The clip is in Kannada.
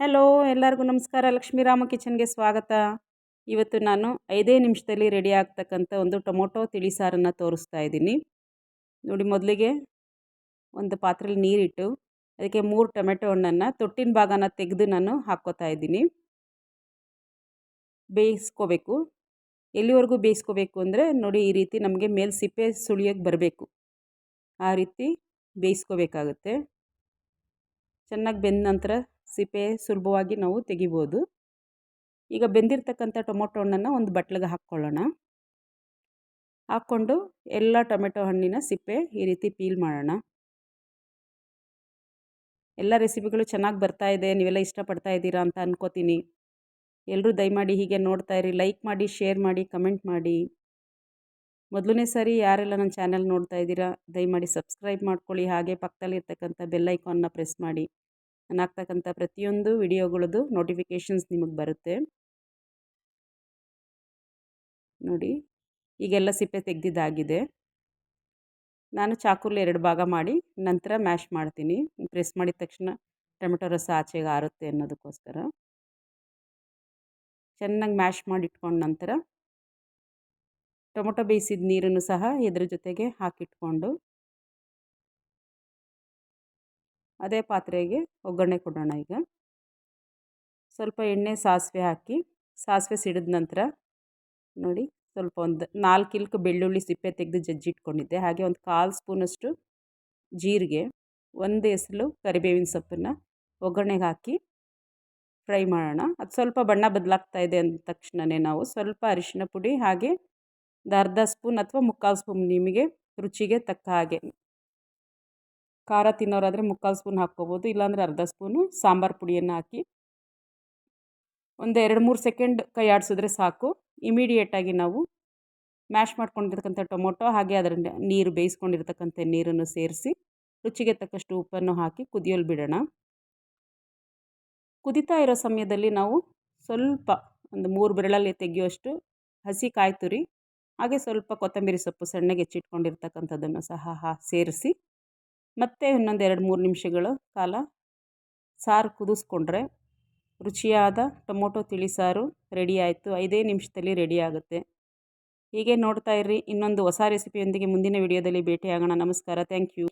ಹಲೋ ಎಲ್ಲರಿಗೂ ನಮಸ್ಕಾರ. ಲಕ್ಷ್ಮೀರಾಮ ಕಿಚನ್ಗೆ ಸ್ವಾಗತ. ಇವತ್ತು ನಾನು ಐದೇ ನಿಮಿಷದಲ್ಲಿ ರೆಡಿ ಆಗ್ತಕ್ಕಂಥ ಒಂದು ಟೊಮೊಟೊ ತಿಳಿಸಾರನ್ನು ತೋರಿಸ್ತಾ ಇದ್ದೀನಿ. ನೋಡಿ, ಮೊದಲಿಗೆ ಒಂದು ಪಾತ್ರೆಯಲ್ಲಿ ನೀರಿಟ್ಟು, ಅದಕ್ಕೆ ಮೂರು ಟೊಮೆಟೊ ಹಣ್ಣನ್ನು ತೊಟ್ಟಿನ ಭಾಗನ ತೆಗೆದು ನಾನು ಹಾಕ್ಕೋತಾ ಇದ್ದೀನಿ. ಬೇಯಿಸ್ಕೋಬೇಕು. ಎಲ್ಲಿವರೆಗೂ ಬೇಯಿಸ್ಕೋಬೇಕು ಅಂದರೆ, ನೋಡಿ, ಈ ರೀತಿ ನಮಗೆ ಮೇಲೆ ಸಿಪ್ಪೆ ಸುಳಿಯೋಕ್ಕೆ ಬರಬೇಕು. ಆ ರೀತಿ ಬೇಯಿಸ್ಕೋಬೇಕಾಗುತ್ತೆ. ಚೆನ್ನಾಗಿ ಬೆಂದ ನಂತರ ಸಿಪ್ಪೆ ಸುಲಭವಾಗಿ ನಾವು ತೆಗಿಬೋದು. ಈಗ ಬೆಂದಿರ್ತಕ್ಕಂಥ ಟೊಮೊಟೊ ಹಣ್ಣನ್ನು ಒಂದು ಬಟ್ಲಿಗೆ ಹಾಕ್ಕೊಳ್ಳೋಣ. ಹಾಕ್ಕೊಂಡು ಎಲ್ಲ ಟೊಮೆಟೊ ಹಣ್ಣಿನ ಸಿಪ್ಪೆ ಈ ರೀತಿ ಪೀಲ್ ಮಾಡೋಣ. ಎಲ್ಲ ರೆಸಿಪಿಗಳು ಚೆನ್ನಾಗಿ ಬರ್ತಾ ಇದೆ, ನೀವೆಲ್ಲ ಇಷ್ಟಪಡ್ತಾ ಇದ್ದೀರಾ ಅಂತ ಅನ್ಕೋತೀನಿ. ಎಲ್ಲರೂ ದಯಮಾಡಿ ಹೀಗೆ ನೋಡ್ತಾ ಇರಿ, ಲೈಕ್ ಮಾಡಿ, ಶೇರ್ ಮಾಡಿ, ಕಮೆಂಟ್ ಮಾಡಿ. ಮೊದಲನೇ ಸಾರಿ ಯಾರೆಲ್ಲ ನನ್ನ ಚಾನೆಲ್ ನೋಡ್ತಾ ಇದ್ದೀರಾ, ದಯಮಾಡಿ ಸಬ್ಸ್ಕ್ರೈಬ್ ಮಾಡ್ಕೊಳ್ಳಿ. ಹಾಗೆ ಪಕ್ಕದಲ್ಲಿರ್ತಕ್ಕಂಥ ಬೆಲ್ ಐಕಾನ್ನ ಪ್ರೆಸ್ ಮಾಡಿ. ನಾನು ಹಾಕ್ತಕ್ಕಂಥ ಪ್ರತಿಯೊಂದು ವಿಡಿಯೋಗಳದ್ದು ನೋಟಿಫಿಕೇಷನ್ಸ್ ನಿಮಗೆ ಬರುತ್ತೆ. ನೋಡಿ, ಈಗೆಲ್ಲ ಸಿಪ್ಪೆ ತೆಗೆದಿದ್ದಾಗಿದೆ. ನಾನು ಚಾಕುಲಿ ಎರಡು ಭಾಗ ಮಾಡಿ ನಂತರ ಮ್ಯಾಶ್ ಮಾಡ್ತೀನಿ. ಪ್ರೆಸ್ ಮಾಡಿದ ತಕ್ಷಣ ಟೊಮೆಟೊ ರಸ ಆಚೆಗೆ ಆರುತ್ತೆ ಅನ್ನೋದಕ್ಕೋಸ್ಕರ. ಚೆನ್ನಾಗಿ ಮ್ಯಾಶ್ ಮಾಡಿ ಇಟ್ಕೊಂಡ ನಂತರ ಟೊಮೊಟೊ ಬೇಯಿಸಿದ ನೀರನ್ನು ಸಹ ಇದ್ರ ಜೊತೆಗೆ ಹಾಕಿಟ್ಕೊಂಡು ಅದೇ ಪಾತ್ರೆಗೆ ಒಗ್ಗರಣೆ ಕೊಡೋಣ ಈಗ. ಸ್ವಲ್ಪ ಎಣ್ಣೆ, ಸಾಸಿವೆ ಹಾಕಿ, ಸಾಸಿವೆ ಸಿಡಿದ ನಂತರ ನೋಡಿ ಸ್ವಲ್ಪ ಒಂದು ನಾಲ್ಕು ಇಲ್ಕು ಬೆಳ್ಳುಳ್ಳಿ ಸಿಪ್ಪೆ ತೆಗೆದು ಜಜ್ಜಿಟ್ಕೊಂಡಿದ್ದೆ. ಹಾಗೆ ಒಂದು ಕಾಲು ಸ್ಪೂನಷ್ಟು ಜೀರಿಗೆ, ಒಂದು ಎಸಲು ಕರಿಬೇವಿನ ಸೊಪ್ಪನ್ನು ಒಗ್ಗರಣೆಗೆ ಹಾಕಿ ಫ್ರೈ ಮಾಡೋಣ. ಅದು ಸ್ವಲ್ಪ ಬಣ್ಣ ಬದಲಾಗ್ತಾ ಇದೆ ಅಂದ ತಕ್ಷಣವೇ ನಾವು ಸ್ವಲ್ಪ ಅರಿಶಿನ ಪುಡಿ ಹಾಗೆ ಒಂದು ಅರ್ಧ ಸ್ಪೂನ್ ಅಥವಾ ಮುಕ್ಕಾಲು ಸ್ಪೂನ್ ನಿಮಗೆ ರುಚಿಗೆ ತಕ್ಕ ಹಾಗೆ ಖಾರ ತಿನ್ನೋರಾದರೆ ಮುಕ್ಕಾಲು ಸ್ಪೂನ್ ಹಾಕ್ಕೋಬೋದು, ಇಲ್ಲಾಂದರೆ ಅರ್ಧ ಸ್ಪೂನು ಸಾಂಬಾರು ಪುಡಿಯನ್ನು ಹಾಕಿ. ಒಂದು ಎರಡು ಮೂರು ಸೆಕೆಂಡ್ ಕೈ ಆಡಿಸಿದ್ರೆ ಸಾಕು. ಇಮಿಡಿಯೇಟಾಗಿ ನಾವು ಮ್ಯಾಶ್ ಮಾಡ್ಕೊಂಡಿರ್ತಕ್ಕಂಥ ಟೊಮೊಟೊ ಹಾಗೆ ಅದರ ನೀರು ಬೇಯಿಸ್ಕೊಂಡಿರ್ತಕ್ಕಂಥ ನೀರನ್ನು ಸೇರಿಸಿ ರುಚಿಗೆ ತಕ್ಕಷ್ಟು ಉಪ್ಪನ್ನು ಹಾಕಿ ಕುದಿಯಲು ಬಿಡೋಣ. ಕುದಿತಾ ಇರೋ ಸಮಯದಲ್ಲಿ ನಾವು ಸ್ವಲ್ಪ ಒಂದು ಮೂರು ಬೆರಳಲ್ಲಿ ತೆಗೆಯುವಷ್ಟು ಹಸಿ ಕಾಯಿ ತುರಿ ಹಾಗೆ ಸ್ವಲ್ಪ ಕೊತ್ತಂಬರಿ ಸೊಪ್ಪು ಸಣ್ಣಗೆ ಹೆಚ್ಚಿಟ್ಕೊಂಡಿರ್ತಕ್ಕಂಥದ್ದನ್ನು ಸಹ ಸೇರಿಸಿ ಮತ್ತೆ ಇನ್ನೊಂದು ಎರಡು ಮೂರು ನಿಮಿಷಗಳು ಕಾಲ ಸಾರು ಕುದಿಸ್ಕೊಂಡ್ರೆ ರುಚಿಯಾದ ಟೊಮೊಟೊ ತಿಳಿಸಾರು ರೆಡಿ ಆಯಿತು. ಐದೇ ನಿಮಿಷದಲ್ಲಿ ರೆಡಿ ಆಗುತ್ತೆ. ಹೀಗೆ ನೋಡ್ತಾ ಇರ್ರಿ. ಇನ್ನೊಂದು ಹೊಸ ರೆಸಿಪಿಯೊಂದಿಗೆ ಮುಂದಿನ ವಿಡಿಯೋದಲ್ಲಿ ಭೇಟಿಯಾಗೋಣ. ನಮಸ್ಕಾರ. Thank you.